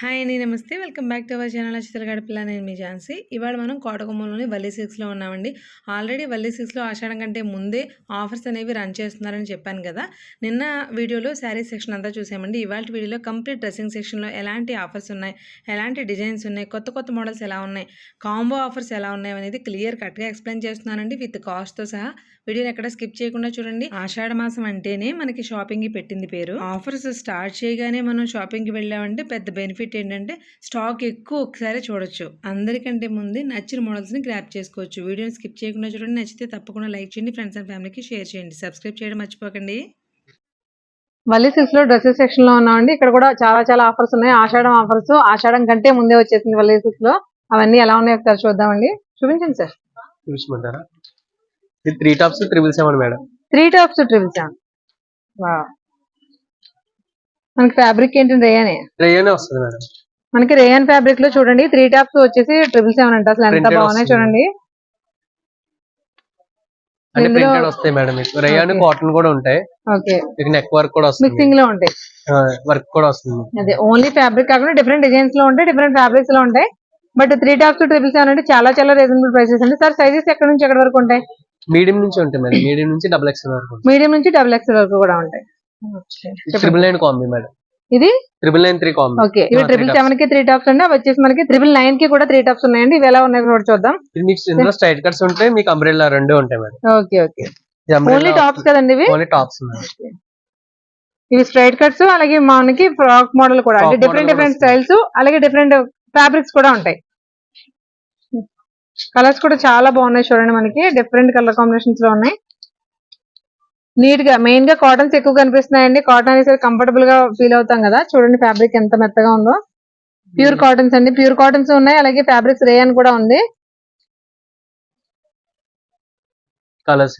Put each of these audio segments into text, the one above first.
Hi అండి నమస్తే. Welcome back to our channel అచితల గడపిల్ల నేను మీ ఝాన్సీ. ఇవాళ మనం కోటకొమ్మలోని వల్లి సిక్స్లో ఉన్నామండి. ఆల్రెడీ వల్లి సిక్స్లో ఆషాఢం కంటే ముందే ఆఫర్స్ అనేవి రన్ చేస్తున్నారని చెప్పాను కదా. నిన్న వీడియోలో శారీ సెక్షన్ అంతా చూసామండి. ఇవాళ వీడియోలో కంప్లీట్ డ్రెస్సింగ్ సెక్షన్లో ఎలాంటి ఆఫర్స్ ఉన్నాయి? ఎలాంటి డిజైన్స్ ఉన్నాయి? కొత్త కొత్త మోడల్స్ ఎలా ఉన్నాయి? కాంబో ఆఫర్స్ ఎలా ఉన్నాయి అనేది క్లియర్ కట్గా ఎక్స్ప్లెయిన్ చేస్తున్నానండి. విత్ కాస్ట్తో సహా వీడియోని ఎక్కడ స్కిప్ చేయకుండా చూడండి. ఆషాఢ మాసం అంటేనే మనకి షాపింగ్కి పెట్టింది పేరు. ఆఫర్స్ స్టార్ట్ చేయగానే మనం షాపింగ్కి వెళ్ళామంటే పెద్ద బెనిఫిట్ ఏంటంటే స్టాక్ ఎక్కువ ఒకసారి చూడొచ్చు. అందరికంటే ముందే నచ్చిన మోడల్స్ని గ్రాప్ చేసుకోవచ్చు. వీడియోని స్కిప్ చేయకుండా చూడండి. నచ్చితే తప్పకుండా లైక్ చేయండి. ఫ్రెండ్స్ అండ్ ఫ్యామిలీకి షేర్ చేయండి. సబ్స్క్రైబ్ చేయడం మర్చిపోకండి. మళ్ళీ సిల్క్స్లో డ్రెస్సెస్ సెక్షన్లో ఉన్నామండి. ఇక్కడ కూడా చాలా చాలా ఆఫర్స్ ఉన్నాయి. ఆషాఢం ఆఫర్స్ ఆషాఢం కంటే ముందే వచ్చేసింది మళ్ళీ సిల్క్స్లో అవన్నీ ఎలా ఉన్నాయో ఒకసారి చూద్దామండి. చూపించండి sir. చూపించమంటారా? Three tops triple seven madam three tops triple seven మనకి ఫ్యాబ్రిక్ ఏంటంటే రేయనే? రేయనే వస్తుంది మేడం. మనకి రేయన్ ఫ్యాబ్రిక్లో చూడండి త్రీ టాప్స్ వచ్చేసి ట్రిపుల్ సెవెన్ అంట. అసలు ఎంత బాగున్నాయి. చూడండి. అంటే ఇందులో- ప్రింటెడ్ వస్తాయి మేడం మీకు. Rayon Okay. కాటన్ కూడా ఉంటాయి. ఓకే. మీకు నెక్ వర్క్ కూడా వస్తుంది. మిక్సింగ్లో ఉంటాయి. వర్క్ కూడా వస్తుంది అదే ఓన్లీ ఫ్యాబ్రిక్ కాకుండా డిఫరెంట్ డిజైన్స్లో ఉంటాయి డిఫరెంట్ ఫ్యాబ్రిక్స్లో ఉంటాయి. But three tops triple seven అంటే చాలా చాలా రీజనబుల్ ప్రైసెస్ అండి. సార్ సైజెస్ ఎక్కడ నుంచి ఎక్కడ వరకు ఉంటాయి? మీడియం నుంచి ఉంటాయి మేడం. మీడియం నుంచి డబుల్ ఎక్స్ వరకు మీడియం నుంచి డబుల్ ఎక్స్ వరకు కూడా ఉంటాయి. ట్రిపుల్ నైన్ కాంబీ మేడం ఇది? Triple nine three combi okay. ఇవి ట్రిపుల్ సెవెన్కి త్రీ టాప్స్ అండి. అవి వచ్చేసి మనకి ట్రిపుల్ నైన్కి కూడా త్రీ టాప్స్ ఉన్నాయండి. ఇవి ఎలా ఉన్నాయి కూడా చూద్దాం. మీకు ఇందులో స్ట్రైట్ కట్స్ ఉంటాయి మీకు అంబ్రెల్లా రెండు ఉంటాయి madam okay okay. Only tops కదండి ఇవి? ఓన్లీ టాప్స్ ఇవి స్ట్రైట్ కట్స్ అలాగే మనకి ఫ్రాక్ మోడల్ కూడా. అంటే డిఫరెంట్ డిఫరెంట్. స్టైల్స్ అలాగే డిఫరెంట్ ఫ్యాబ్రిక్స్ కూడా ఉంటాయి. కలర్స్ కూడా చాలా బాగున్నాయి చూడండి మనకి. డిఫరెంట్ కలర్ కాంబినేషన్స్లో ఉన్నాయి. నీట్గా మెయిన్గా కాటన్స్ ఎక్కువ కనిపిస్తున్నాయండి. కాటన్ అనేసరి కంఫర్టబుల్గా ఫీల్ అవుతాం కదా. చూడండి ఫ్యాబ్రిక్ ఎంత మెత్తగా ఉందో. ప్యూర్ కాటన్స్ అండి. ప్యూర్ కాటన్స్ ఉన్నాయి. అలాగే ఫ్యాబ్రిక్స్ రేయన్ కూడా ఉంది. కలర్స్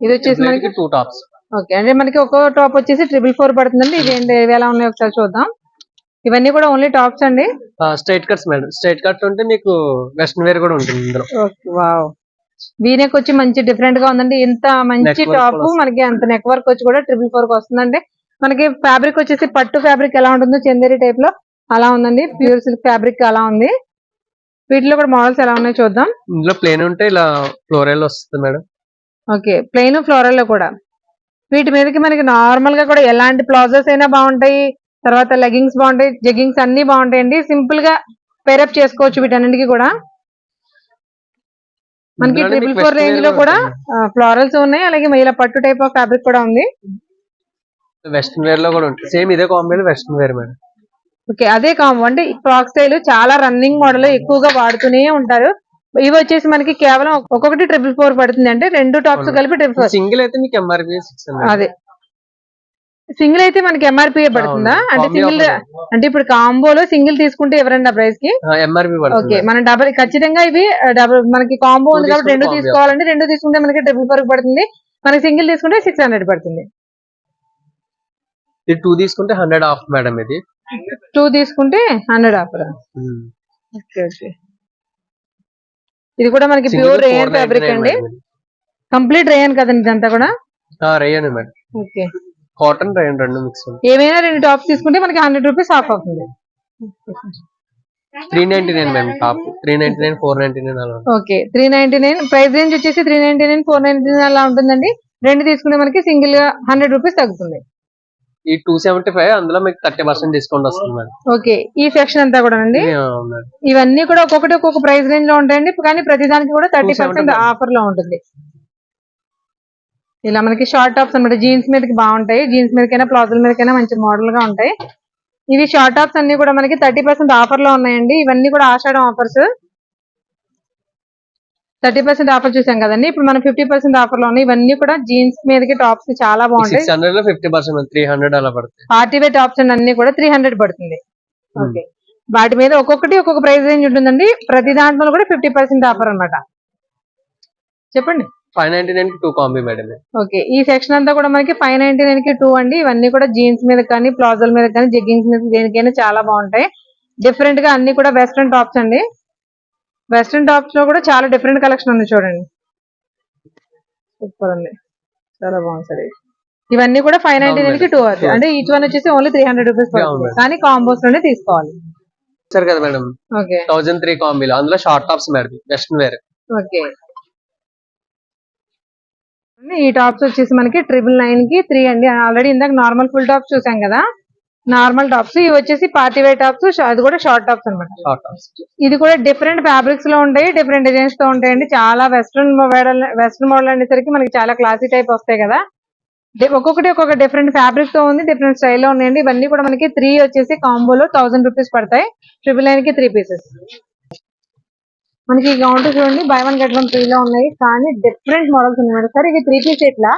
ఇది వచ్చేసి మనకి టూ టాప్స్ ఓకే అంటే మనకి ఒక్కో టాప్ వచ్చేసి ట్రిపుల్ ఫోర్ పడుతుందండి. ఇవి ఏంటి? ఇవి ఎలా ఉన్నాయో ఒకసారి చూద్దాం. ఇవన్నీ కూడా ఓన్లీ టాప్స్ అండి. Straight cuts madam straight cut ఉంటే మీకు వెస్ట్రన్ వేర్ కూడా ఉంటుంది ఇందులో. వావ్ వీనెక్ వచ్చి మంచి డిఫరెంట్గా ఉందండి. ఇంత మంచి టాప్. మనకి అంత నెక్ వర్క్ వచ్చి కూడా ట్రిపుల్ ఫోర్కి వస్తుందండి. మనకి ఫ్యాబ్రిక్ వచ్చేసి పట్టు ఫ్యాబ్రిక్ ఎలా ఉంటుందో చందేరి టైప్లో అలా ఉందండి. ప్యూర్ సిల్క్ ఫ్యాబ్రిక్ అలా ఉంది. వీటిలో కూడా మోడల్స్ ఎలా ఉన్నాయో చూద్దాం. ఇందులో ప్లేన్ ఉంటే ఇలా ఫ్లోరల్ వస్తుంది మేడం. ఓకే ప్లెయిన్ ఫ్లోరల్లో కూడా. వీటి మీదకి మనకి నార్మల్గా కూడా ఎలాంటి ప్లాజోస్ అయినా బాగుంటాయి. తర్వాత లెగింగ్స్ బాగుంటాయి జెగ్గింగ్స్ అన్ని బాగుంటాయండి. సింపుల్గా పేరప్ చేసుకోవచ్చు వీటన్నిటికీ కూడా. మనకి ట్రిపుల్ ఫోర్ రేంజ్లో కూడా. ఫ్లోరల్స్ ఉన్నాయి అలాగే ఇలా పట్టు టైప్ ఆఫ్ ఫ్యాబ్రిక్ కూడా ఉంది. వెస్ట్రన్ వేర్లో కూడా ఉంటుంది సేమ్ ఇదే combination western wear madam. Okay అదే కాంబో అంటే ఫ్రాక్ స్టైల్ చాలా రన్నింగ్ మోడల్ ఎక్కువగా వాడుతూనే ఉంటారు. ఇవి వచ్చేసి మనకి కేవలం ఒక్కొక్కటి ట్రిపుల్ ఫోర్ పడుతుంది అంటే రెండు టాప్స్. కలిపి ట్రిపుల్ ఫోర్ సింగిల్ అయితే మీకు ఎంఆర్పి అదే. సింగిల్ అయితే మనకి ఎంఆర్పీ పడుతుందా? అంటే సింగిల్ అంటే ఇప్పుడు కాంబోలో సింగిల్ తీసుకుంటే ఎవరండి ఆ ప్రైస్కి ఎంఆర్పి ఓకే మనం డబల్ ఖచ్చితంగా ఇవి డబల్ మనకి కాంబో ఉంది కాబట్టి రెండు తీసుకోవాలంటే రెండు తీసుకుంటే మనకి ట్రిపుల్ ఫోర్ పడుతుంది. మనకి సింగిల్ తీసుకుంటే సిక్స్ హండ్రెడ్ పడుతుంది. టూ తీసుకుంటే హండ్రెడ్ ఆఫ్ మేడం ఇది. టూ తీసుకుంటే హండ్రెడ్ ఆఫర్ ఇది కూడా మనకి ప్యూర్ రేయన్ ఫ్యాబ్రిక్ అండి. కంప్లీట్ రేయన్ కదండి ఇదంతా కూడా? Rayon madam okay. Cotton rayon రెండు మిక్స్ ఏమైనా రెండు టాప్స్ తీసుకుంటే మనకి హండ్రెడ్ రూపీస్ ఆఫ్ అవుతుంది. Three ninety nine madam top three ninety nine four ninety nine అలా. Okay three ninety nine price range వచ్చేసి three ninety nine four ninety nine అలా ఉంటుందండి. రెండు తీసుకుంటే మనకి సింగిల్గా హండ్రెడ్ రూపీస్ తగ్గుతుంది. ఈ టూ సెవెంటీ ఫైవ్ అందులో మీకు థర్టీ పర్సెంట్ డిస్కౌంట్ వస్తుంది మేడం ఓకే ఈ సెక్షన్ అంతా కూడా అండి. ఇవన్నీ కూడా ఒక్కొక్కటి ఒక్కొక్క ప్రైస్ రేంజ్లో ఉంటాయండి కానీ ప్రతి దానికి కూడా థర్టీ పర్సెంట్ 275. ఆఫర్లో ఉంటుంది. ఇలా మనకి షార్ట్ టాప్స్ అన్నమాట. జీన్స్ మీదకి బాగుంటాయి. జీన్స్ మీదకైనా ప్లాజోల మీదకైనా మంచి మోడల్గా ఉంటాయి. ఇవి షార్ట్ టాప్స్ అన్ని కూడా మనకి థర్టీ పర్సెంట్ ఆఫర్లో ఉన్నాయండి. ఇవన్నీ కూడా Ashadham offers thirty percent offer చూసాం కదండి. ఇప్పుడు మనం ఫిఫ్టీ పర్సెంట్ ఆఫర్లో ఉన్నాయి. ఇవన్నీ కూడా జీన్స్ మీదకి టాప్స్ చాలా బాగుంటాయి. పార్టీ టాప్స్ అండి అన్ని కూడా త్రీ హండ్రెడ్ పడుతుంది. ఓకే వాటి మీద ఒక్కొక్కటి ఒక్కొక్క ప్రైస్ రేంజ్ ఉంటుందండి. ప్రతి దాంట్లో కూడా ఫిఫ్టీ పర్సెంట్ ఆఫర్ అన్నమాట. చెప్పండి. ఫైవ్ నైన్టీ నైన్కి టూ కాంబీ మేడం. ఓకే ఈ సెక్షన్ అంతా కూడా మనకి ఫైవ్ నైన్టీ నైన్కి టూ అండి. ఇవన్నీ కూడా జీన్స్ మీద కానీ ప్లాజోల మీద కానీ జెగ్గింగ్స్ మీద దేనికైనా చాలా బాగుంటాయి. డిఫరెంట్గా అన్ని కూడా వెస్ట్రన్ టాప్స్ అండి. వెస్ట్రన్ టాప్స్లో కూడా చాలా డిఫరెంట్ కలెక్షన్ ఉంది చూడండి. సూపర్ ఉంది. చాలా బాగుంది సార్. ఇవన్నీ కూడా ఫైవ్ నైన్టీ నైన్కి. టూ అవుతాయి అంటే ఈచ్ వన్ వచ్చేసి ఓన్లీ త్రీ హండ్రెడ్ రూపీస్. కానీ కాంబోస్లోనే తీసుకోవాలి. కదా మేడం? ఓకే థౌజండ్ త్రీ కాంబీలో. అందులో short tops madam. Western wear okay ఈ టాప్స్ వచ్చేసి మనకి ట్రిపుల్ నైన్కి త్రీ అండి. ఆల్రెడీ ఇందాక నార్మల్ ఫుల్ టాప్స్ చూసాం కదా. Normal tops. ఇవి వచ్చేసి పార్టీ వేర్ టాప్స్. అది కూడా షార్ట్ టాప్స్ టాప్స్. ఇది కూడా డిఫరెంట్ ఫ్యాబ్రిక్స్లో ఉంటాయి డిఫరెంట్ డిజైన్స్తో ఉంటాయండి. చాలా వెస్ట్రన్ మోడల్ వెస్ట్రన్ మోడల్ అనేసరికి మనకి చాలా క్లాసీ టైప్ వస్తాయి కదా. ఒక్కొక్కటి ఒక్కొక్క డిఫరెంట్ ఫ్యాబ్రిక్తో ఉంది డిఫరెంట్ స్టైల్లో ఉన్నాయండి. ఇవన్నీ కూడా మనకి త్రీ వచ్చేసి కాంబోలో థౌసండ్ రూపీస్ పడతాయి. ట్రిపుల్ నైన్కి త్రీ పీసెస్. మనకి గౌంట్ చూడండి buy one get one free లో ఉన్నాయి. కానీ డిఫరెంట్ మోడల్స్ ఉన్నాయి మేడం. సార్ ఇవి త్రీ పీస్ ఎట్లా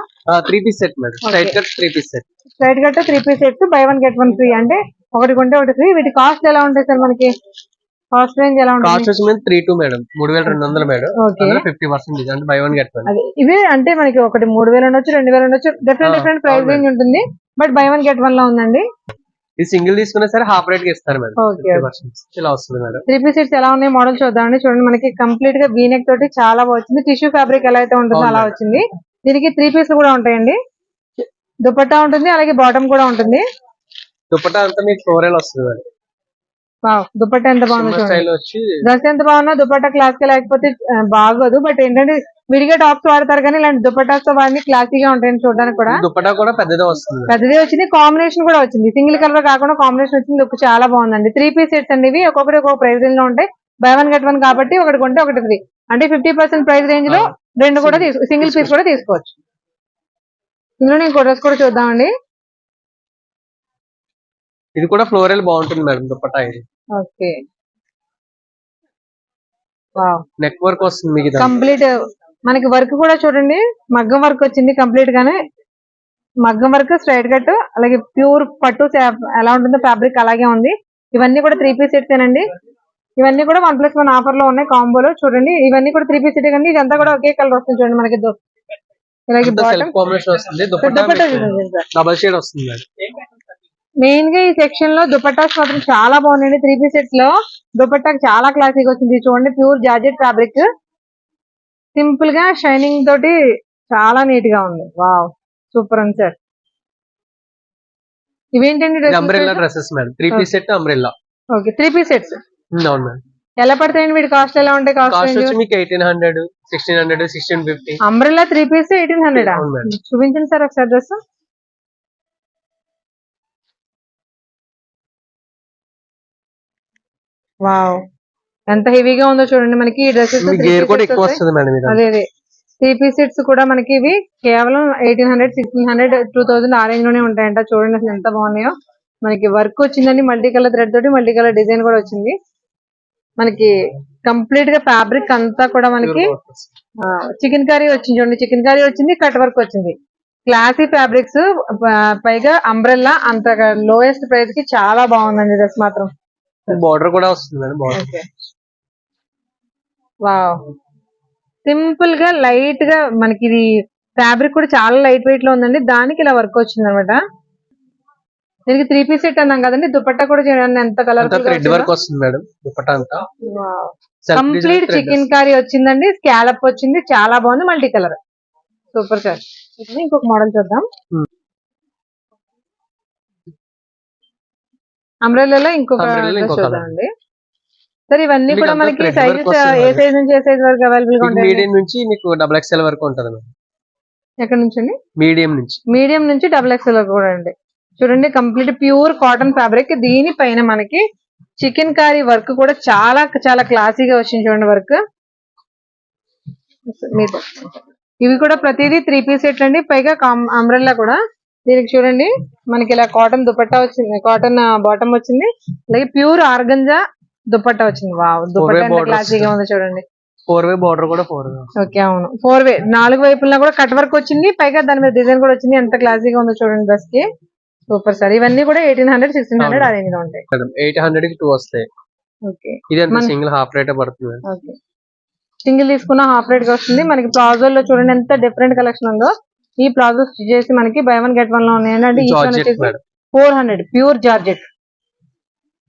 three piece set madam. Straight cut three piece set straight cut three piece sets buy one get one free అంటే ఒకటి కొంటే ఒకటి ఫ్రీ వీటి కాస్ట్ ఎలా ఉంటాయి సార్ మనకి? కాస్ట్ రేంజ్ ఎలా కాస్ట్ ఉంటుంది వచ్చి మేము త్రీ టూ మేడం. మూడు వేల రెండు వందలు మేడం. ఫిఫ్టీ పర్సెంట్ అంటే బై వన్ గెట్ వన్ ఇవి అంటే మనకి ఒకటి మూడు వేలు ఉండొచ్చు రెండు వేలు ఉండొచ్చు డిఫరెంట్ డిఫరెంట్ ప్రైస్ రేంజ్ ఉంటుంది. బట్ బై వన్ గెట్ వన్లో ఉందండి. ఇది సింగిల్ తీసుకున్నా సరే హాఫ్ రేట్కి ఇస్తారు మేడం ఇలా వస్తుంది మేడం త్రీ పీస్ సెట్స్ ఎలా ఉన్నాయి మోడల్ చూద్దామండి. చూడండి మనకి కంప్లీట్గా వీనెక్ తోటి చాలా వచ్చింది. టిష్యూ ఫ్యాబ్రిక్ ఎలా అయితే ఉంటుందో అలా. వచ్చింది. దీనికి త్రీ పీస్ కూడా ఉంటాయండి. దుపట్టా ఉంటుంది అలాగే బాటమ్ కూడా ఉంటుంది. దుపట్టా అంతా మీకు ఫ్లోరల్ వస్తుంది మేడం దుపట్టా ఎంత బాగుందో డ్రెస్ ఎంత బాగున్నా దుపట్టా క్లాస్గా లేకపోతే బాగోదు. బట్ ఏంటంటే విడిగా టాప్స్ వాడతారు కానీ ఇలాంటి దుపట్టాస్తో వాడిని క్లాసీగా ఉంటాయని చూడడానికి కూడా దుపట్టా కూడా పెద్దదే వస్తుంది. పెద్దది వచ్చింది. కాంబినేషన్ కూడా వచ్చింది. సింగిల్ కలర్ కాకుండా కాంబినేషన్ వచ్చింది. లుక్ చాలా బాగుందండి. త్రీ పీస్ సెట్స్ అండి ఇవి ఒక్కొక్కటి ఒక్కొక్క ప్రైస్ రేంజ్లో ఉంటాయి. బై వన్ గెట్ వన్ కాబట్టి ఒకటి కొంటే ఒకటి ఫ్రీ అంటే ఫిఫ్టీ పర్సెంట్ ప్రైస్ రేంజ్లో. రెండు కూడా సింగిల్ పీస్ కూడా తీసుకోవచ్చు. ఇందులో నేను డ్రెస్ కూడా చూద్దామండి. ఇది కూడా ఫ్లోరల్ బాగుంటుంది మేడం దుపట్టా ఇది. ఓకే. వావ్. నెక్ వర్క్ వస్తుంది మీకు కంప్లీట్ మనకి వర్క్ కూడా చూడండి. మగ్గం వర్క్ వచ్చింది కంప్లీట్ గానే మగ్గం వర్క్ స్ట్రైట్ కట్ అలాగే ప్యూర్ పట్టు ఎలా ఉంటుందో ఫ్యాబ్రిక్ అలాగే ఉంది. ఇవన్నీ కూడా త్రీ పీస్ సెట్స్ ఏనండి ఇవన్నీ కూడా వన్ ప్లస్ వన్ ఆఫర్లో ఉన్నాయి కాంబోలో. చూడండి ఇవన్నీ కూడా త్రీ పీస్ సెట్ కానీ ఇదంతా కూడా ఒకే కలర్ వస్తుంది చూడండి మనకి ఇలాగే డబల్ షేడ్ వస్తుంది. మెయిన్గా ఈ సెక్షన్లో దుపట్టాస్ మాత్రం చాలా బాగున్నాయండి. త్రీ పీస్ సెట్స్లో దుపట్టా చాలా క్లాసిక్ వచ్చింది. చూడండి ప్యూర్ జార్జెట్ ఫ్యాబ్రిక్ సింపుల్గా షైనింగ్ తోటి చాలా నీట్గా ఉంది. వావ్ సూపర్ ఉంది sir ఇవేంటండి umbrella dresses madam three piece set umbrella okay three piece sets అవును మేడం ఎలా పడతాయండి? వీటి కాస్ట్ ఎలా ఉంటాయి? కాస్ట్ కాస్ట్ వచ్చి మీకు eighteen hundred sixteen hundred sixteen fifty umbrella three piece eighteen hundred చూపించండి సార్ ఒకసారి డ్రెస్ వావ్. ఎంత హెవీగా ఉందో చూడండి మనకి. ఈ డ్రెస్సెస్ మీ గేర్ కూడా ఎక్కువ వస్తుంది మేడం ఇది అదే అదే. పీస్ సెట్స్ కూడా మనకి ఇవి కేవలం eighteen hundred sixteen hundred two thousand ఆ రేంజ్లోనే ఉంటాయంట. చూడండి అసలు ఎంత బాగున్నాయో. మనకి వర్క్ వచ్చిందండి మల్టీ కలర్ థ్రెడ్ తోటి మల్టీ కలర్ డిజైన్ కూడా వచ్చింది. మనకి కంప్లీట్గా ఫ్యాబ్రిక్ అంతా కూడా మనకి చికెన్ కర్రీ వచ్చింది చూడండి. చికెన్ కర్రీ వచ్చింది కట్ వర్క్ వచ్చింది. క్లాసీ ఫ్యాబ్రిక్స్ పైగా అంబ్రెల్లా అంత లోయెస్ట్ ప్రైస్కి చాలా బాగుందండి డ్రెస్ మాత్రం. బార్డర్ కూడా వస్తుంది మేడం బార్డర్ వావ్. సింపుల్గా లైట్గా మనకి ఇది ఫ్యాబ్రిక్ కూడా చాలా లైట్ వెయిట్లో ఉందండి. దానికి ఇలా వర్క్ వచ్చింది అనమాట దీనికి త్రీ పీస్ సెట్ అన్నాం కదండి. దుపట్టా కూడా చూడండి ఎంత కలర్ థ్రెడ్ వర్క్ వస్తుంది మేడం. దుపట్టా అంతా. కంప్లీట్ చికెన్ కర్రీ వచ్చిందండి. స్కాలప్ వచ్చింది. చాలా బాగుంది. Multi colour. Super sir. ఇంకొక మోడల్ చూద్దాం. అంబ్రెల్లాలో ఇంకొక చూద్దామండి సార్ ఇవన్నీ కూడా మనకి సైజెస్ ఏ. సైజ్ నుంచి ఏ సైజ్ వరకు అవైలబుల్గా ఉంటాయి మీడియం నుంచి మీకు డబుల్ ఎక్స్ఎల్ వరకు ఉంటుంది ఎక్కడ నుంచి అండి? మీడియం నుంచి. మీడియం నుంచి డబుల్ ఎక్స్ఎల్ వరకు కూడా అండి. చూడండి కంప్లీట్ ప్యూర్ కాటన్ ఫ్యాబ్రిక్ దీనిపైన మనకి చికెన్ కర్రీ వర్క్ కూడా చాలా చాలా క్లాసీగా వచ్చింది చూడండి వర్క్ ఇవి కూడా ప్రతిదీ త్రీ పీస్ సెట్ అండి. పైగా అంబ్రెల్లా కూడా. దీనికి చూడండి మనకి ఇలా కాటన్ దుపట్టా వచ్చింది కాటన్ బాటమ్ వచ్చింది. అలాగే ప్యూర్ ఆర్గంజా దుపట్టా వచ్చింది. వావ్ దుపట్టా. క్లాసీగా ఉంది చూడండి. ఫోర్ వే బార్డర్ కూడా ఫోర్ వే ఓకే అవును. ఫోర్ వే నాలుగు వైపులా కూడా కట్ వర్క్ వచ్చింది పైగా దాని మీద డిజైన్ కూడా వచ్చింది. ఎంత క్లాసీగా ఉందో చూడండి డ్రెస్కి. సూపర్ సార్ ఇవన్నీ కూడా ఎయిటీన్ హండ్రెడ్ సిక్స్టీన్ హండ్రెడ్ ఆ. రేంజ్లో ఉంటాయి. ఎయిట్ హండ్రెడ్కి టూ వస్తాయి. ఓకే ఇది సింగిల్ హాఫ్ రేట్ పడుతుంది ఓకే సింగిల్ తీసుకున్న హాఫ్ రేట్గా వస్తుంది. మనకి ప్లాజో లో చూడండి ఎంత డిఫరెంట్ కలెక్షన్ ఉందో. ఈ ప్లాజో స్టిచ్ చేసి మనకి బై వన్ గెట్ వన్లో ఉన్నాయండి four hundred pure georgette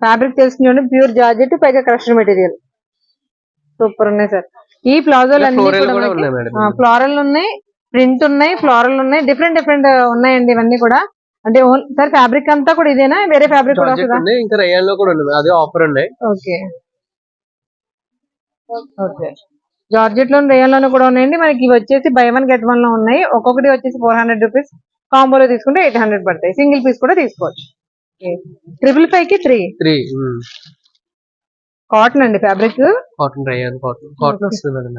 fabric తెలిసిన చూడండి ప్యూర్ జార్జెట్ పైగా క్రషర్ మెటీరియల్ సూపర్ ఉన్నాయి సార్. ఈ ప్లాజోలు అన్ని ఫ్లోరల్ ఉన్నాయి మేడం ఫ్లోరల్ ఉన్నాయి ప్రింట్ ఉన్నాయి ఫ్లోరల్ ఉన్నాయి డిఫరెంట్ డిఫరెంట్ ఉన్నాయండి ఇవన్నీ కూడా. అంటే సార్ ఫ్యాబ్రిక్ అంతా కూడా ఇదేనా? వేరే ఫ్యాబ్రిక్ కూడా ఉన్నాయి ఇంకా రయాన్లో కూడా ఉన్నాయి. అదే ఆఫర్ ఉన్నాయి. ఓకే. ఓకే. జార్జెట్ లోను రేయన్ లోను కూడా ఉన్నాయండి. మనకి ఇవి వచ్చేసి బై వన్ గెట్ వన్లో ఉన్నాయి. ఒక్కొక్కటి వచ్చేసి ఫోర్ హండ్రెడ్ రూపీస్ కాంబోలో తీసుకుంటే ఎయిట్ హండ్రెడ్ పడతాయి. సింగిల్ పీస్ కూడా తీసుకోవచ్చు. ట్రిపుల్ ఫైవ్కి త్రీ త్రీ కాటన్ అండి fabric cotton rayon cotton cotton వస్తుంది మేడం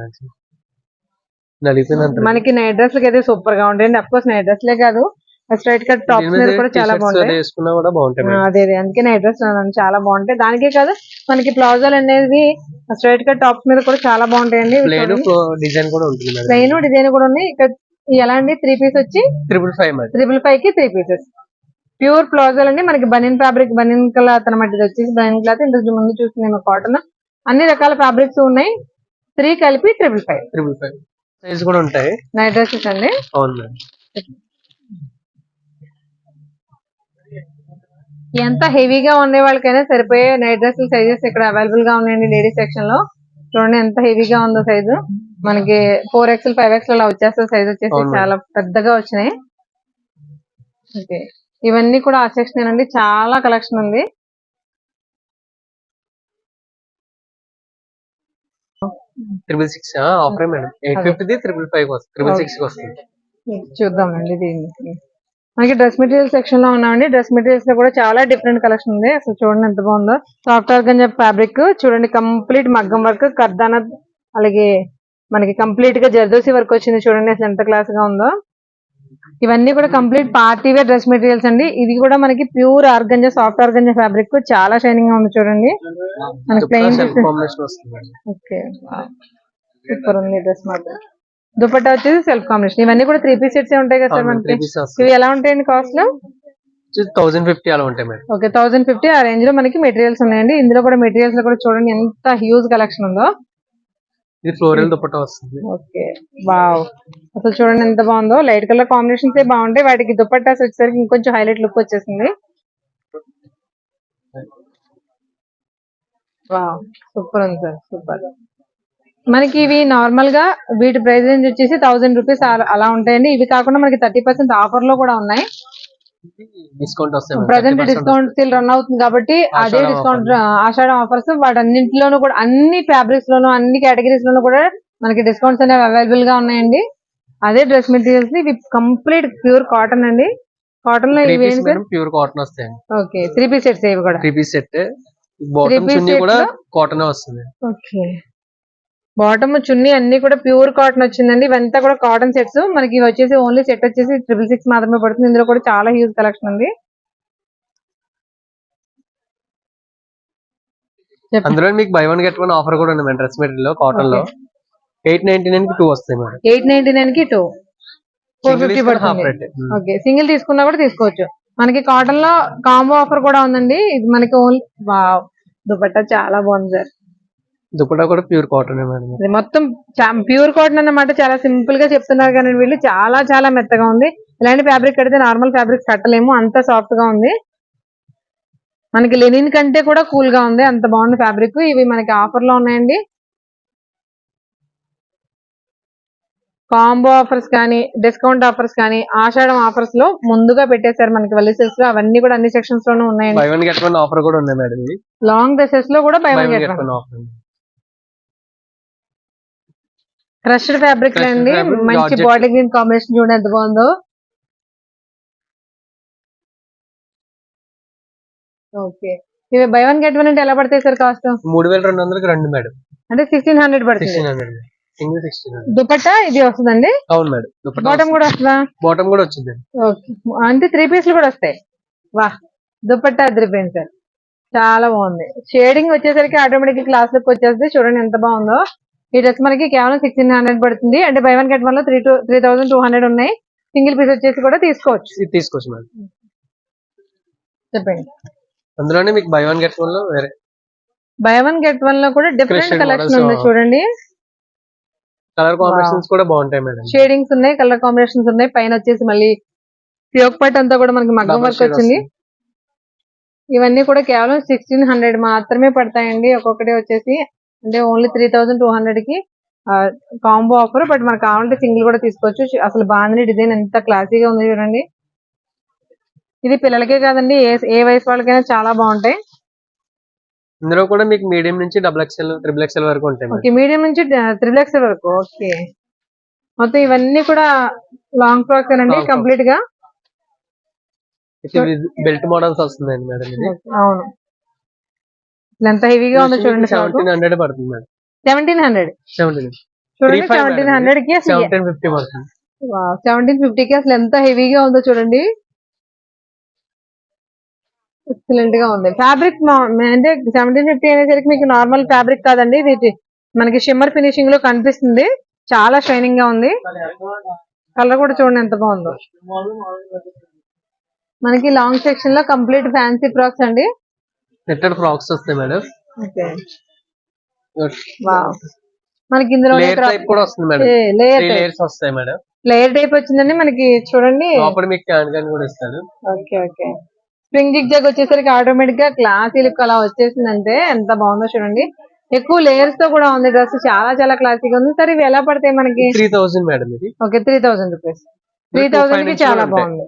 మనకి నైట్ డ్రెస్ అయితే సూపర్గా ఉంటాయండి. అఫ్ కోర్స్ నైట్ డ్రెస్ లే కాదు. స్ట్రైట్ కట్ టాప్స్ మీద కూడా చాలా బాగుంటాయి. అదే అదే. అందుకే నైట్ డ్రెస్ చాలా బాగుంటాయి. దానికే కాదు మనకి ప్లాజోలు అనేది స్ట్రైట్ కట్ టాప్స్ మీద కూడా చాలా బాగుంటాయండి. డిజైన్ కూడా ఉంటుంది ప్లెయిన్ డిజైన్ కూడా ఉన్నాయి. ఇక్కడ ఎలా అండి? త్రీ పీస్ వచ్చి ట్రిపుల్ ఫైవ్ మేడం త్రిబుల్ ఫైవ్కి త్రీ పీసెస్ ప్యూర్ ప్లాజోలు అండి. మనకి బనియన్ ఫ్యాబ్రిక్ బనియన్ క్లాత్ అనమాట ఇది వచ్చేసి బనియన్ క్లాత్ ఇంతకు ముందు చూస్తున్నాము కాటన్ అన్ని రకాల ఫ్యాబ్రిక్స్ ఉన్నాయి. త్రీ కలిపి triple five triple five size కూడా ఉంటాయి. నైట్ డ్రెస్సెస్ అండి. అవును మేడం. ఎంత హెవీగా ఉండే వాళ్ళకైనా సరిపోయే నైట్ డ్రెస్సుల సైజెస్ ఇక్కడ అవైలబుల్గా ఉన్నాయండి లేడీస్ సెక్షన్లో. చూడండి ఎంత హెవీగా ఉందో సైజు మనకి ఫోర్ ఎక్స్ఎల్ ఫైవ్ ఎక్స్ఎల్ అలా వచ్చేస్తుంది సైజ్ వచ్చేసి. చాలా పెద్దగా వచ్చినాయి. ఓకే ఇవన్నీ కూడా ఆ సెక్షన్ అండి. చాలా కలెక్షన్ ఉంది. Triple six offer madam eight fifty five six వస్తుంది. చూద్దామండి దీన్ని మనకి డ్రెస్ మెటీరియల్ సెక్షన్లో ఉన్నామండి. డ్రెస్ మెటీరియల్స్లో కూడా చాలా డిఫరెంట్ కలెక్షన్ ఉంది. అసలు చూడండి ఎంత బాగుందో. సాఫ్ట్ ఆర్గంజా ఫ్యాబ్రిక్ చూడండి కంప్లీట్ మగ్గం వర్క్ కర్దాన అలాగే మనకి కంప్లీట్గా జర్దోసి వర్క్ వచ్చింది చూడండి అసలు ఎంత క్లాస్గా ఉందో. ఇవన్నీ కూడా complete party wear dress materials అండి. ఇది కూడా మనకి pure organza soft organza fabric చాలా షైనింగ్గా ఉంది చూడండి. మనకి ప్లెయిన్ ఓకే సూపర్ ఉంది డ్రెస్ మాత్రం. దుపట్టా వచ్చేసి సెల్ఫ్ కాంబినేషన్ ఇవన్నీ కూడా త్రీ పీస్ సెట్స్ ఉంటాయి కదా సార్ మనకి? ఇవి ఎలా ఉంటాయండి కాస్ట్లో? థౌసండ్ ఫిఫ్టీ అలా ఉంటాయి మేడం. ఓకే థౌసండ్ ఫిఫ్టీ ఆ రేంజ్లో మనకి మెటీరియల్స్ ఉన్నాయండి. ఇందులో కూడా మెటీరియల్స్లో కూడా చూడండి ఎంత హ్యూజ్ కలెక్షన్ ఉందో. ఇది ఫ్లోరల్ దుపట్టా వస్తుంది. Okay wow. అసలు చూడండి ఎంత బాగుందో. లైట్ కలర్ కాంబినేషన్స్ బాగుంటాయి. వాటికి దుపట్టాస్ వచ్చేసరికి ఇంకొంచెం హైలైట్ లుక్ వచ్చేసింది. వావ్ సూపర్ ఉంది సార్ సూపర్ మనకి ఇవి నార్మల్గా వీటి ప్రైస్ రేంజ్ వచ్చేసి థౌసండ్ రూపీస్ అలా ఉంటాయండి. ఇవి కాకుండా మనకి థర్టీ పర్సెంట్ ఆఫర్లో కూడా ఉన్నాయి. Discount present discount sale run అవుతుంది కాబట్టి అదే డిస్కౌంట్ ఆషాఢం ఆఫర్స్ వాటన్నింటిలోనూ కూడా అన్ని ఫ్యాబ్రిక్స్ లోను అన్ని కేటగిరీస్ లోనూ కూడా మనకి డిస్కౌంట్స్ అనేవి అవైలబుల్గా ఉన్నాయండి. అదే డ్రెస్ మెటీరియల్స్ ఇవి కంప్లీట్ ప్యూర్ కాటన్ అండి. కాటన్లో ఇవి ప్యూర్ కాటన్ వస్తాయి. ఓకే త్రీ పీస్ సెట్స్ ఇవి కూడా? త్రీ పీస్ సెట్ బాటమ్ చున్నీ కూడా? కాటన్ వస్తుంది. ఓకే బాటమ్ చున్నీ అన్ని కూడా ప్యూర్ కాటన్ వచ్చిందండి. ఇవంతా కూడా కాటన్ సెట్స్. మనకి వచ్చేసి ఓన్లీ సెట్ వచ్చేసి ట్రిపుల్ సిక్స్ మాత్రమే పడుతుంది. ఇందులో కూడా చాలా హ్యూజ్ కలెక్షన్ ఉంది అందులో మీకు buy one get one offer కూడా ఉంది మేడం డ్రెస్ మెటీరియల్లో కాటన్లో. ఎయిట్ నైన్టీ నైన్కి టూ వస్తాయి మేడం. ఎయిట్ నైన్టీ నైన్కి టూ ఫోర్ ఫిఫ్టీ పడుతుంది. Rate okay. సింగిల్ తీసుకున్నా కూడా తీసుకోవచ్చు. మనకి కాటన్లో కాంబో ఆఫర్ కూడా ఉందండి. ఇది మనకి ఓన్లీ వావ్. దుపట్టా చాలా బాగుంది సార్. దుపట్టా కూడా ప్యూర్ కాటన్ మేడం. మొత్తం ప్యూర్ కాటన్ అన్నమాట చాలా సింపుల్గా చెప్తున్నారు కానీ వీళ్ళు చాలా చాలా మెత్తగా ఉంది. ఇలాంటి ఫ్యాబ్రిక్ కడితే నార్మల్ ఫ్యాబ్రిక్ కట్టలేము. అంత సాఫ్ట్గా ఉంది. మనకి లెనిన్ కంటే కూడా కూల్గా ఉంది. అంత బాగుంది ఫ్యాబ్రిక్. ఇవి మనకి ఆఫర్లో ఉన్నాయండి. కాంబో ఆఫర్స్ కానీ డిస్కౌంట్ ఆఫర్స్ కానీ ఆషాఢం ఆఫర్స్లో ముందుగా పెట్టేశారు మనకి వల్లి సిల్క్స్లో అవన్నీ కూడా అన్ని సెక్షన్స్ లోనూ ఉన్నాయండి. Buy one get one offer కూడా ఉంది మేడం ఇది. లాంగ్ డ్రెస్సెస్లో కూడా buy one get one offer crushed fabric అండి మంచి. బాడీ గ్రీన్ కాంబినేషన్ చూడండి ఎంత బాగుందో. ఓకే ఇవి బై వన్ గెట్ వన్ అంటే ఎలా పడతాయి సార్ కాస్ట్ మూడు వేల రెండు వందలకి రెండు మేడం. అంటే సిక్స్టీన్ హండ్రెడ్ పడుతుంది. Single sixteen dupatta? ఇది వస్తుందండి? అవును మేడం. బాటమ్ కూడా వస్తుందా? బాటమ్ కూడా వచ్చింది ఓకే అంటే త్రీ పీస్లు కూడా వస్తాయి. వా దుపట్టా అదిరిపోయింది సార్. చాలా బాగుంది. షేడింగ్ వచ్చేసరికి ఆటోమేటిక్ క్లాస్ లుక్ వచ్చేస్తుంది. చూడండి ఎంత బాగుందో. ఈ డ్రెస్ మనకి కేవలం సిక్స్టీన్ హండ్రెడ్ పడుతుంది. అంటే బై వన్ గెట్ వన్లో three two three thousand two hundred ఉన్నాయి. సింగిల్ పీస్ వచ్చేసి కూడా తీసుకోవచ్చు. తీసుకోవచ్చు మేడం చెప్పండి. అందులోనే మీకు బై వన్ గెట్ వన్లో వేరే బై వన్ గెట్ వన్లో కూడా డిఫరెంట్ కలెక్షన్ ఉంది. చూడండి. కలర్ కాంబినేషన్స్ కూడా బాగుంటాయి మేడం షేడింగ్స్ ఉన్నాయి కలర్ కాంబినేషన్స్ ఉన్నాయి. పైన వచ్చేసి మళ్ళీ యోగ్ పట్ అంతా కూడా మనకి మగ్గం వర్క్ వచ్చింది. ఇవన్నీ కూడా కేవలం సిక్స్టీన్ హండ్రెడ్ మాత్రమే పడతాయండి. ఒక్కొక్కటి వచ్చేసి అంటే ఓన్లీ త్రీ థౌసండ్ టూ హండ్రెడ్కి కాంబో ఆఫర్ బట్ మనకు కావాలంటే సింగిల్ కూడా తీసుకోవచ్చు. అసలు బాగుంది డిజైన్ ఎంత క్లాసీగా ఉంది చూడండి. ఇది పిల్లలకే కాదండి ఏ ఏ వయసు వాళ్ళకైనా చాలా బాగుంటాయి. ఇందులో కూడా మీకు మీడియం నుంచి డబుల్ ఎక్స్ఎల్ త్రిబుల్ ఎక్స్ఎల్ వరకు ఉంటాయి ఓకే మీడియం నుంచి త్రిబుల్ ఎక్స్ వరకు ఓకే. మొత్తం ఇవన్నీ కూడా లాంగ్ ఫ్రాక్స్ అండి. కంప్లీట్గా. బెల్ట్ మోడల్స్ వస్తుందండి మేడం అవును. ఎంత హెవీగా ఉందో చూడండి సెవెంటీన్ హండ్రెడ్ పడుతుంది మేడం. సెవెంటీన్ హండ్రెడ్ చూడండి 35 సెవెంటీన్ హండ్రెడ్కి సెవెంటీన్ ఫిఫ్టీ కి అసలు ఎంత హెవీగా ఉందో చూడండి. ఎక్సలెంట్గా ఉంది. ఫ్యాబ్రిక్ అంటే సెవెంటీన్ ఫిఫ్టీ అనేసరికి మీకు నార్మల్ ఫ్యాబ్రిక్ కాదండి. ఇది మనకి షిమ్మర్ ఫినిషింగ్లో కనిపిస్తుంది. చాలా షైనింగ్గా ఉంది. కలర్ కూడా చూడండి ఎంత బాగుందో. మనకి లాంగ్ సెక్షన్లో కంప్లీట్ ఫ్యాన్సీ ఫ్రాక్స్ అండి. నెట్టెడ్ ఫ్రాక్స్ వస్తాయి మేడం. వావ్ మనకి ఇందులో లేయర్ టైప్ కూడా వస్తుంది మేడం. లేయర్ లేయర్స్ వస్తాయి మేడం. లేయర్ టైప్ వచ్చిందండి మనకి చూడండి. లోపల మీకు క్యాన్ క్యాన్ కూడా ఇస్తాడు okay okay. Spring zig zag వచ్చేసరికి ఆటోమేటిక్గా క్లాసీ లుక్ అలా వచ్చేసిందంటే ఎంత బాగుందో చూడండి. ఎక్కువ లేయర్స్తో కూడా ఉంది. డ్రెస్ చాలా చాలా క్లాసీగా ఉంది. సరే ఇవి ఎలా పడతాయి మనకి? త్రీ థౌసండ్ మేడం ఇది. Okay three thousand rupees three థౌసండ్కి చాలా. బాగుంది.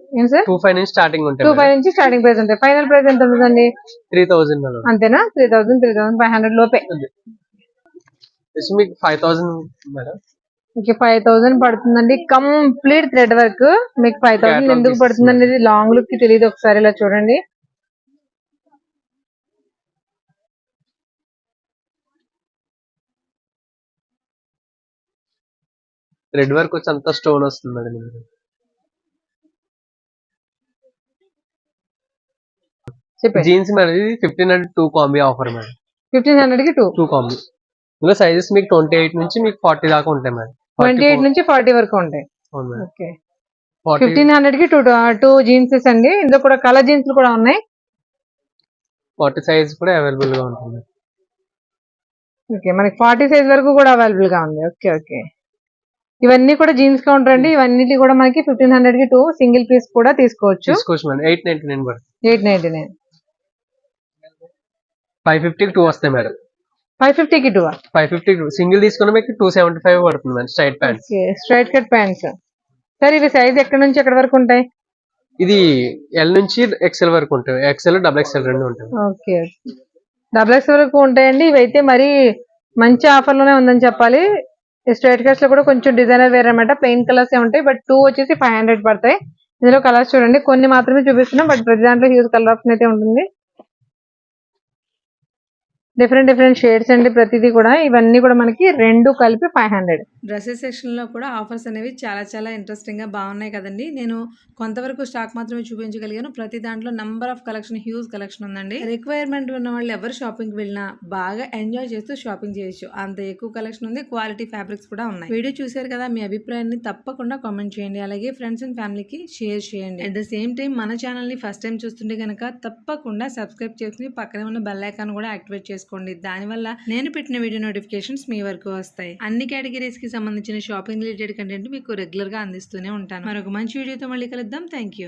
టూ ఫైవ్ నుంచి స్టార్టింగ్ టూ ఉంటాయి ఫైవ్ నుంచి స్టార్టింగ్ ప్రైస్ ఉంటాయి. ఫైనల్ ప్రైస్ ఎంత ఉంటుందండి త్రీ థౌసండ్ అంతేనా? Three thousand three thousand five hundred లోపే. మీకు five thousand madam. Okay five thousand పడుతుందండి. కంప్లీట్ థ్రెడ్ వర్క్ మీకు ఫైవ్ థౌసండ్ ఎందుకు పడుతుంది అనేది లాంగ్ లుక్కి తెలియదు ఒకసారి ఇలా చూడండి. రెడ్ వర్క్ వచ్చి అంతా స్టోన్ వస్తుంది మేడం ఇది. చెప్పండి జీన్స్ ఇది fifteen hundred two combi offer madam. Fifteen హండ్రెడ్కి టూ టూ కాంబీ ఇందులో సైజెస్ మీకు ట్వంటీ ఎయిట్ నుంచి మీకు ఫార్టీ దాకా ఉంటాయి మేడం. ట్వంటీ ఎయిట్ నుంచి ఫార్టీ వరకు ఉంటాయి. ఓకే. ఫిఫ్టీన్ హండ్రెడ్కి టూ టూ జీన్సెస్ అండి. ఇందులో కూడా కలర్ జీన్స్ కూడా ఉన్నాయి. ఫార్టీ సైజ్ కూడా అవైలబుల్గా ఉంటుంది ఓకే మనకి ఫార్టీ సైజ్ వరకు కూడా అవైలబుల్గా ఉంది. Okay okay. ఇవన్నీ కూడా జీన్స్ కౌంటర్ అండి ఇవన్నీ కూడా మనకి ఫిఫ్టీన్ హండ్రెడ్కి టూ సింగిల్ పీస్ కూడా తీసుకోవచ్చు. తీసుకోవచ్చు eight ninety nine eight ninety nine five ఫిఫ్టీకి టూ వస్తాయి మేడం. ఫైవ్ ఫిఫ్టీ కి టూ ఫైవ్ ఫిఫ్టీ సింగిల్ తీసుకున్న మీకు టూ సెవెంటీ ఫైవ్ పడుతుంది madam straight pant straight cut pants. Sir ఇవి సైజ్ ఎక్కడ నుంచి ఎక్కడ వరకు ఉంటాయి? ఇది ఎల్ నుంచి ఎక్సెల్ వరకు ఉంటాయి. ఎక్సెల్ డబుల్ ఎక్సెల్ రెండు ఉంటాయి. ఓకే డబుల్ ఎక్స్ వరకు ఉంటాయండి. ఇవైతే మరి మంచి ఆఫర్లోనే ఉందని చెప్పాలి. స్ట్రైట్ కట్స్లో కూడా కొంచెం డిజైనర్ వేర్ అనమాట ప్లెయిన్ కలర్స్ ఉంటాయి బట్ టూ వచ్చేసి ఫైవ్ హండ్రెడ్ పడతాయి. ఇందులో కలర్స్ చూడండి. కొన్ని మాత్రమే చూపిస్తున్నాం బట్ ప్రతి దాంట్లో హ్యూజ్ కలర్ ఆప్షన్ అయితే ఉంటుంది. డిఫరెంట్ డిఫరెంట్ షేడ్స్ అండి ప్రతిదీ కూడా. ఇవన్నీ కూడా మనకి రెండు కలిపి ఫైవ్ హండ్రెడ్ డ్రెస్సెస్ సెక్షన్లో కూడా ఆఫర్స్ అనేవి చాలా చాలా ఇంట్రెస్టింగ్గా బాగున్నాయి కదండి. నేను కొంతవరకు స్టాక్ మాత్రమే చూపించగలిగాను. ప్రతి దాంట్లో number of collection huge collection ఉందండి. రిక్వైర్మెంట్ ఉన్న వాళ్ళు ఎవరు షాపింగ్కి వెళ్ళినా బాగా ఎంజాయ్ చేస్తూ షాపింగ్ చేయొచ్చు. అంత ఎక్కువ కలెక్షన్ ఉంది క్వాలిటీ ఫ్యాబ్రిక్స్ కూడా ఉన్నాయి. వీడియో చూశారు కదా మీ అభిప్రాయాన్ని తప్పకుండా కామెంట్ చేయండి. అలాగే ఫ్రెండ్స్ అండ్ ఫ్యామిలీకి షేర్ చేయండి. అట్ ద సేమ్ టైం మన ఛానల్ని ఫస్ట్ టైం చూస్తుంటే కనుక తప్పకుండా సబ్స్క్రైబ్ చేసుకుని పక్కనే ఉన్న బెల్ ఐకాన్ కూడా యాక్టివేట్ చేసుకోండి. దానివల్ల నేను పెట్టిన వీడియో నోటిఫికేషన్స్ మీ వరకు వస్తాయి. అన్ని కేటగిరీస్కి సంబంధించిన షాపింగ్ రిలేటెడ్ కంటెంట్ మీకు రెగ్యులర్గా అందిస్తూనే ఉంటాను. మరొక మంచి వీడియోతో మళ్ళీ కలుద్దాం. Thank you